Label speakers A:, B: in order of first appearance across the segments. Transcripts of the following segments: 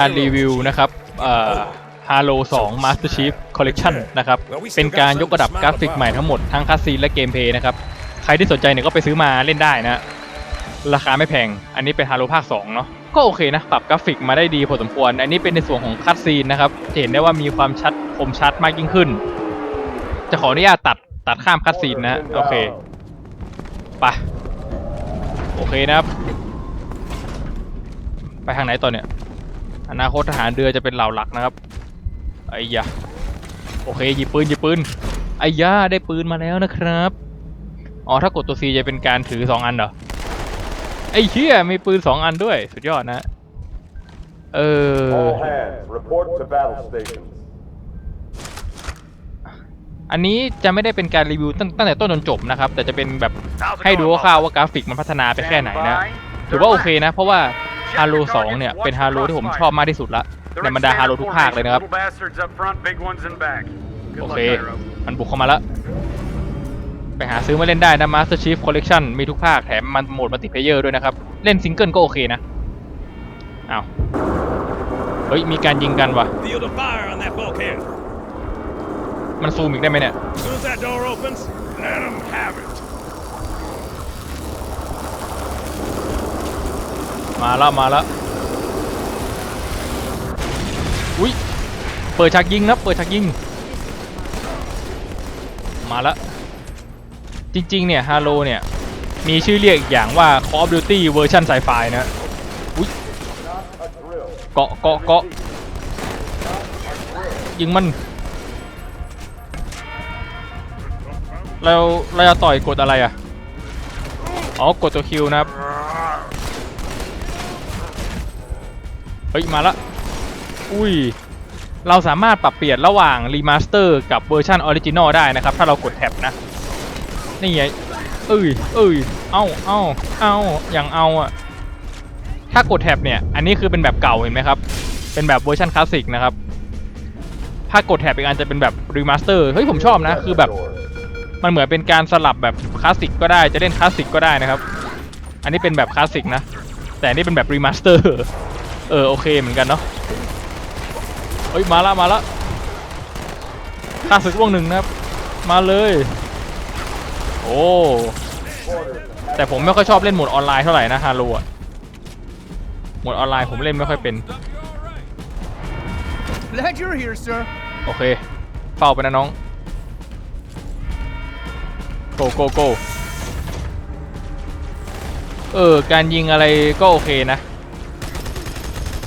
A: การรีวิวนะครับเอ่อ Halo 2 Master Chief Collection นะครับ เป็นการยกระดับกราฟิกใหม่ทั้งหมด ทั้งคัสซีนและเกมเพลย์นะครับ ใครที่สนใจเนี่ยก็ไปซื้อมาเล่นได้นะ ราคาไม่แพง อันนี้เป็น Halo ภาค 2 เนาะ ก็โอเคนะ ปรับกราฟิกมาได้ดีพอสมควร อันนี้เป็นในส่วนของคัสซีนนะครับจะเห็นได้ว่ามีความชัดคมชัดมากยิ่งขึ้น จะขออนุญาตตัดตัดข้ามคัสซีนนะ โอเค ไป โอเคนะครับ ไปทางไหนต่อเนี่ย อนาคตทหารเรือจะเป็นเหล่าหลักนะครับไอ้ยะโอเคหยิบปืนหยิบปืนไอ้ยะได้ปืนมาแล้วนะครับอ๋อถ้ากดตัว C จะเป็นการถือสองอันเหรอไอ้เหี้ยมีปืนสองอันด้วย สุดยอดนะ เออ อันนี้จะไม่ได้เป็นการรีวิวตั้งแต่ต้นจนจบนะครับ แต่จะเป็นแบบให้ดูคร่าวว่ากราฟิกมันพัฒนาไปแค่ไหนนะ ถือว่าโอเคนะ เพราะว่า Halo 2เนี่ยเป็น Halo ที่ผมชอบมากที่สุดละในบรรดา Halo ทุกภาคเลยนะครับ โอเค มันบุกเข้ามาแล้วไปหาซื้อมาเล่นได้นะ Master Chief Collection มีทุกภาคแถมมันโหมดมัลติเพลเยอร์ด้วยนะครับ เล่นซิงเกิลก็โอเคนะอ้าวเฮ้ย มีการยิงกันว่ะ
B: Field of fire on that bulkhead.
A: มันซูมอีกได้ไหมเนี่ย
B: As soon as that door opens, let them have it.
A: มาแล้วมาแล้วอุ้ยเปิดฉากยิงนะเปิดฉากยิง มาแล้วจริง ๆ เนี่ยฮาโลเนี่ย มีชื่อเรียกอีกอย่างว่า Call of Duty เวอร์ชันไซไฟนะอุ้ยเกาะเกาะเกาะยิงมันเราเราจะต่อยกดอะไรอะ อ๋อกดตัวคิวนะครับ เฮ้ย มาละ อุ้ย เราสามารถปรับเปลี่ยนระหว่างรีมาสเตอร์กับเวอร์ชันออริจินอลได้นะครับ ถ้าเรากดแท็บนะ นี่ไง เอ้ย เอ้ย เอ้าเอ้าเอ้าอย่างเอาอะถ้ากดแท็บเนี่ย อันนี้คือเป็นแบบเก่าเห็นไหมครับ เป็นแบบเวอร์ชันคลาสสิกนะครับ ถ้ากดแท็บอีกอันจะเป็นแบบรีมาสเตอร์ เฮ้ย ผมชอบนะ คือแบบมันเหมือนเป็นการสลับแบบคลาสสิกก็ได้ จะเล่นคลาสสิกก็ได้นะครับ อันนี้เป็นแบบคลาสสิกนะ แต่นนี้เป็นแบบรีมาสเตอร์ เออโอเคเหมือนกันเนาะเฮ้ยมาละมาละข้าศึกวงหนึ่งนะครับ มาเลย โอ้แต่ผมไม่ค่อยชอบเล่นโหมดออนไลน์เท่าไหร่นะฮาโลอะโหมดออนไลน์ผมเล่นไม่ค่อยเป็น
C: Glad you're here, sir.
A: โอเค เฝ้าไปนะน้อง โกโกโกเออ การยิงอะไรก็โอเคนะ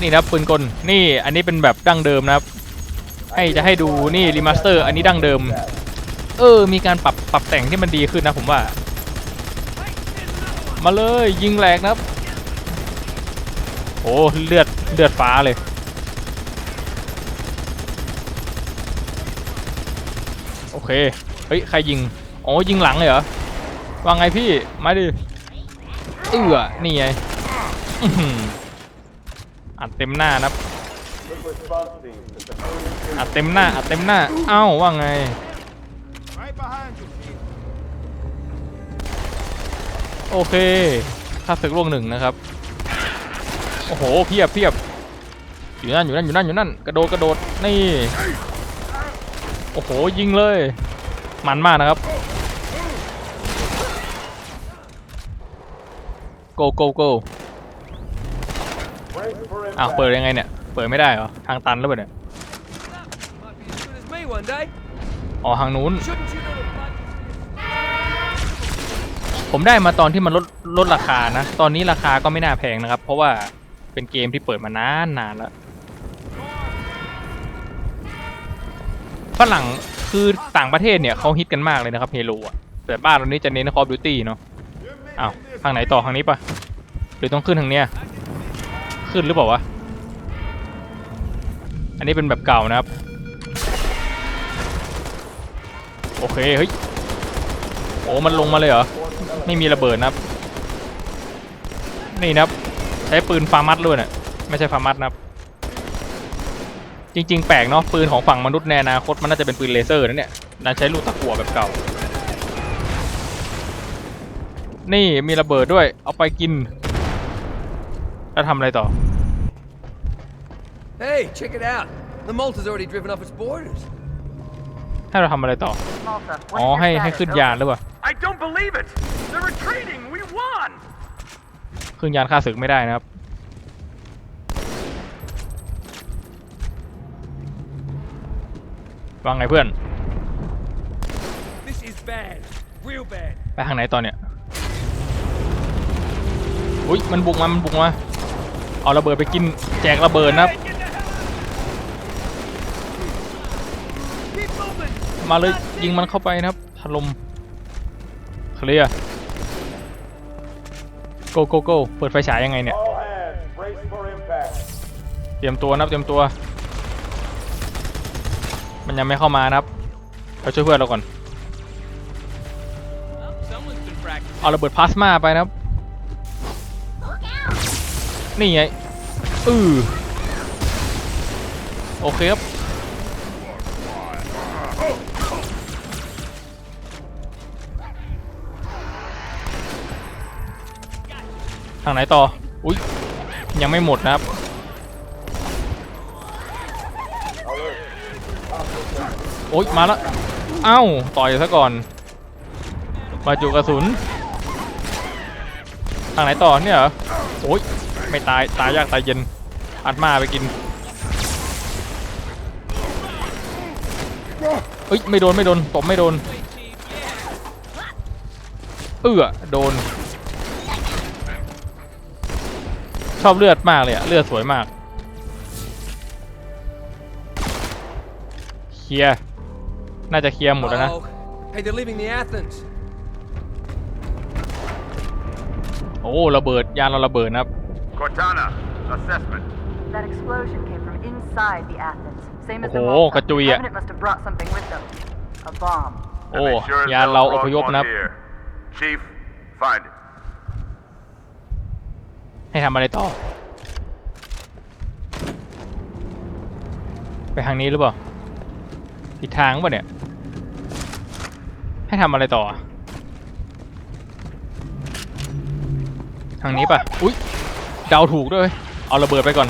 A: นี่นะครับปืนกลนี่อันนี้เป็นแบบดั้งเดิมนะครับให้จะให้ดูนี่รีมาสเตอร์อันนี้ดั้งเดิม เออ มีการปรับปรับแต่งที่มันดีขึ้นนะผมว่า มาเลยยิงแหลกนะครับโอ้เลือดเลือดฟ้าเลย โอเคเฮ้ยใครยิงอ๋อยิงหลังเลยเหรอว่าไงพี่มาดิเอื้อนี่ไง อื้อหืออัดเต็มหน้านะครับ
D: Quick response team to secure
A: อัดเต็มหน้าอัดเต็มหน้า เอ้าว่าไง
C: Right behind you, Chief.
A: โอเคค่าศึกล่วงหนึ่งนะครับ โอ้โหเพียบเพียบอยู่นั่นอยู่นั่นอยู่นั่นอยู่นั่นกระโดดกระโดดนี่โอ้โหยิงเลย มันมากนะครับโกโกโก
D: brace for
A: อ้าว
D: impact.
A: เปิดยังไงเนี่ย เปิดไม่ได้เหรอ ทางตันหรือเปล่าเนี่ย
C: Might be as good as me one day.
A: อ๋อทางนู้น
C: Shouldn't you know the blood?
A: ผมได้มาตอนที่มันลดลดราคานะ ตอนนี้ราคาก็ไม่น่าแพงนะครับ เพราะว่าเป็นเกมที่เปิดมานานนานแล้วฝรั่งคือต่างประเทศเนี่ยเขาฮิตกันมากเลยนะครับเฮโ o อะแต่บ้านเรานี้จะเน้น Call of Duty เนาะอ้าวทางไหนต่อทางนี้ปะหรือต้องขึ้นทางเนี้ย ขึ้นหรือเปล่าวะ อันนี้เป็นแบบเก่านะครับ โอเค เฮ้ย โอ้ มันลงมาเลยเหรอ ไม่มีระเบิดนะครับ นี่นะครับ ใช้ปืนฟาร์มัสด้วยน่ะไม่ใช่ฟาร์มัสนะครับ จริง ๆ แปลกเนาะ ปืนของฝั่งมนุษย์ในอนาคตมันน่าจะเป็นปืนเลเซอร์นะเนี่ยน่าใช้ลูกตะกั่วแบบเก่า นี่มีระเบิดด้วย เอาไปกิน แล้วทำอะไรต่อ
C: Hey, check it out. The Malta's already driven off its borders.
A: ให้เราทำอะไรต่อ
E: Malta, what
A: อ๋อ
E: is your
A: ให้ให้
E: status?
A: ขึ้นยานหรือเปล่า
B: I don't believe it! They're retreating! We won!
A: ขึ้นยานค่าศึกไม่ได้นะครับ ว่าไงเพื่อน
C: This is bad. Real bad.
A: ไปทางไหนตอนเนี่ยอุ้ยมันบุกมา มันบุกมา เอาระเบิดไปกินแจกระเบิดนะมาเลยยิงมันเข้าไปนะครับถล่มเคลียร์โกโกโกเปิดไฟฉายยังไงเนี่ยเตรียมตัวนะครับเตรียมตัว มันยังไม่เข้ามานะครับเราช่วยเพื่อนเราก่อนเอาระเบิดพลาสมาไปนะครับ นี่ไงอือโอเคครับทางไหนต่อ อุ๊ยยังไม่หมดนะครับ โอ๊ยมาแล้วเอ้า ต่อยซะก่อน มาจุกระสุน ทางไหนต่อเนี่ยเหรอ โอ๊ย ไม่ตายตายยากตายเย็นอัดมาไปกินเอ้ยไม่โดนไม่โดนตบไม่โดน เอื้อโดน ชอบเลือดมากเลยอะเลือดสวยมากเคลียร์น่าจะเคลียร์หมดแล้วนะ
C: Uh-oh. Hey, they're leaving the Athens.
A: โอ้ระเบิดยานเราระเบิดนะครับ
B: Cortana, assessment.
E: That explosion came from inside the Athens. Same as the
A: Oh,
E: Malta.
A: katuya.
E: Covenant must have brought something with them. A bomb.
A: โอ้
B: And they sure as
A: ยาน
B: hell
A: เราอ
B: brought
A: พยพ
B: one
A: นะครับ
B: here. Chief, find it.
A: ให้ทำอะไรต่อ ไปทางนี้หรือเปล่าผิดทางป่ะเนี่ย ให้ทำอะไรต่อ ทางนี้ป่ะ อุ๊ย เดาถูกด้วย เอาระเบิดไปก่อน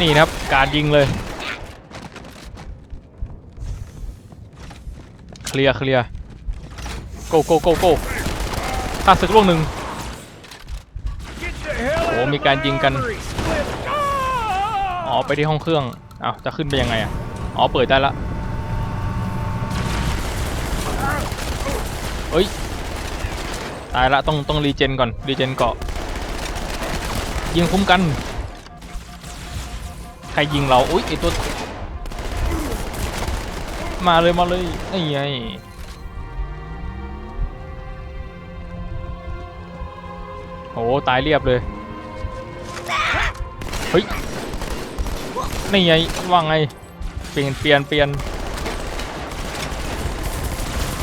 A: นี่นะครับ การยิงเลย เคลียร์เคลียร์โกโกโกโกฆ่าศึกล่วงหนึ่งโอ้มีการยิงกัน อ๋อ ไปที่ห้องเครื่องอ้าวจะขึ้นไปยังไงอะ อ๋อ เปิดได้ละ เฮ้ย ตายละต้องต้องรีเจนก่อนรีเจนเกาะยิงคุ้มกัน ใครยิงเราอุ้ยไอตัวมาเลยมาเลยนี่ไงโอ้ตายเรียบเลยเฮ้ยนี่ไงว่างไงเปลี่ยนเปลี่ยนเปลี่ยน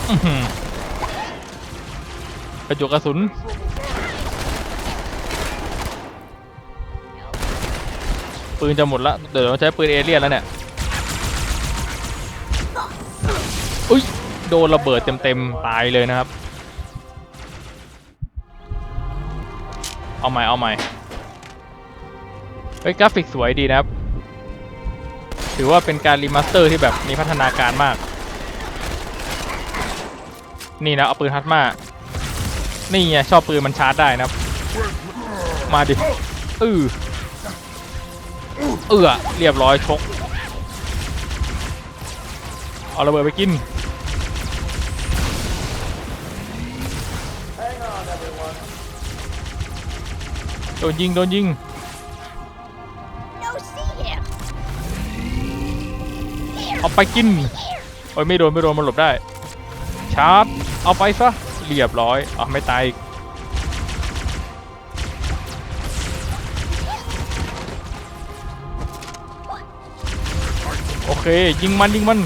A: อือ กระจุกกระสุนปืนจะหมดละเดี๋ยวเราใช้ปืนเอเลี่ยนแล้วเนี่ยอุ้ยโดนระเบิดเต็มๆตายเลยนะครับ เอาใหม่เอาใหม่เฮ้ยกราฟิกสวยดีนะครับ ถือว่าเป็นการรีมาสเตอร์ที่แบบมีพัฒนาการมาก นี่นะเอาปืนฮัตมา นี่ไงชอบปืนมันชาร์จได้นะครับมาดิอือเอือเรียบร้อยชกเอาระเบิดไปกินโดนยิงโดนยิงเอาไปกินโอ้ยไม่โดนไม่โดนมันหลบได้ชาร์จเอาไปซะ เรียบร้อยอ๋อไม่ตายอีกโอเค ยิงมันยิงมัน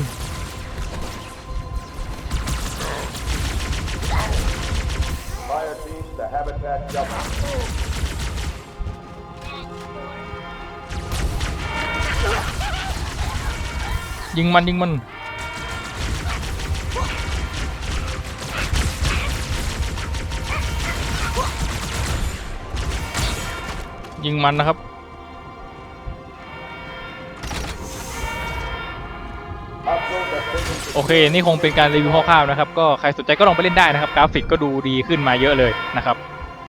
A: ยิงมันยิงมัน ยิงมันนะครับ โอเค นี่คงเป็นการรีวิวคร่าวๆนะครับ ก็ใครสนใจก็ลองไปเล่นได้นะครับ กราฟิกก็ดูดีขึ้นมาเยอะเลยนะครับ